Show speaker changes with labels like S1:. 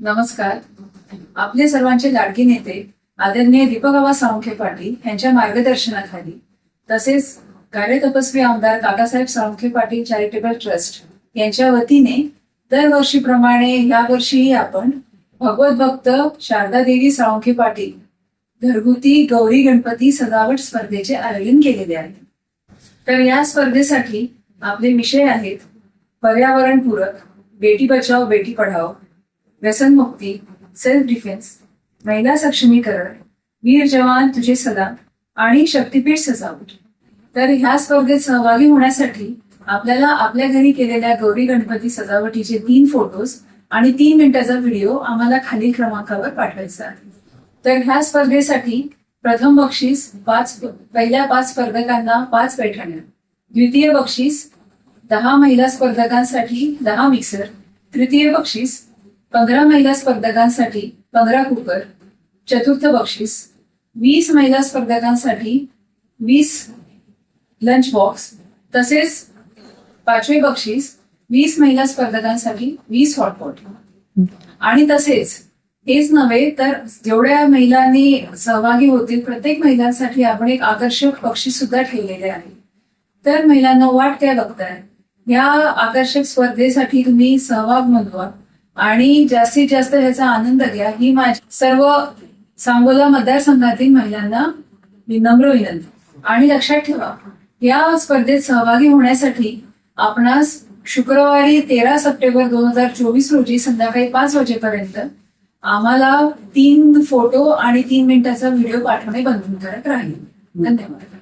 S1: नमस्कार. आपले सर्वांचे लाडके नेते आदरणीय दीपकबाबा साळुंखे पाटील यांच्या मार्गदर्शनाखाली तसेच कार्यतपस्वी आमदार काकासाहेब साळुंखे पाटील चॅरिटेबल ट्रस्ट यांच्या वतीने दरवर्षीप्रमाणे यावर्षीही आपण भगवत भक्त शारदा देवी साळुंखे पाटील घरगुती गौरी गणपती सजावट स्पर्धेचे आयोजन केलेले आहे. तर या स्पर्धेसाठी आपले विषय आहेत पर्यावरणपूरक बेटी बचाओ बेटी पढाओ व्यसनमुक्ती सेल्फ डिफेन्स महिला सक्षमीकरण वीर जवान तुझे सदा आणि शक्तीपीठ सजावट. तर ह्या स्पर्धेत सहभागी होण्यासाठी आपल्याला आपल्या घरी केलेल्या गौरी गणपती सजावटीचे तीन फोटोज आणि तीन मिनिटाचा व्हिडिओ आम्हाला खालील क्रमांकावर पाठवायचा आहे. तर ह्या स्पर्धेसाठी प्रथम बक्षीस पाच पहिल्या पाच स्पर्धकांना पाच पैठण्या. द्वितीय बक्षीस दहा महिला स्पर्धकांसाठी दहा मिक्सर तृतीय बक्षीस पंधरा महिला स्पर्धकांसाठी पंधरा कुकर चतुर्थ बक्षीस वीस महिला स्पर्धकांसाठी वीस लंच बॉक्स तसेच पाचवे बक्षीस वीस महिला स्पर्धकांसाठी वीस हॉटपॉट आणि तसेच हेच नव्हे तर जेवढ्या महिलांनी सहभागी होतील प्रत्येक महिलांसाठी आपण एक आकर्षक बक्षीस सुद्धा ठेवलेले आहे. तर महिलांना वाट काय बघताय. या आकर्षक स्पर्धेसाठी तुम्ही सहभाग नोंदवा. आणि जास्तीत जास्त ह्याचा आनंद घ्या. ही माझी सर्व सांगोला मतदारसंघातील महिलांना विनम्र विनंती. आणि लक्षात ठेवा या स्पर्धेत सहभागी होण्यासाठी आपणास शुक्रवारी तेरा सप्टेंबर दोन हजार चोवीस रोजी संध्याकाळी पाच वाजेपर्यंत आम्हाला तीन फोटो आणि तीन मिनिटाचा व्हिडिओ पाठवणे बंधनकारक राहील. धन्यवाद.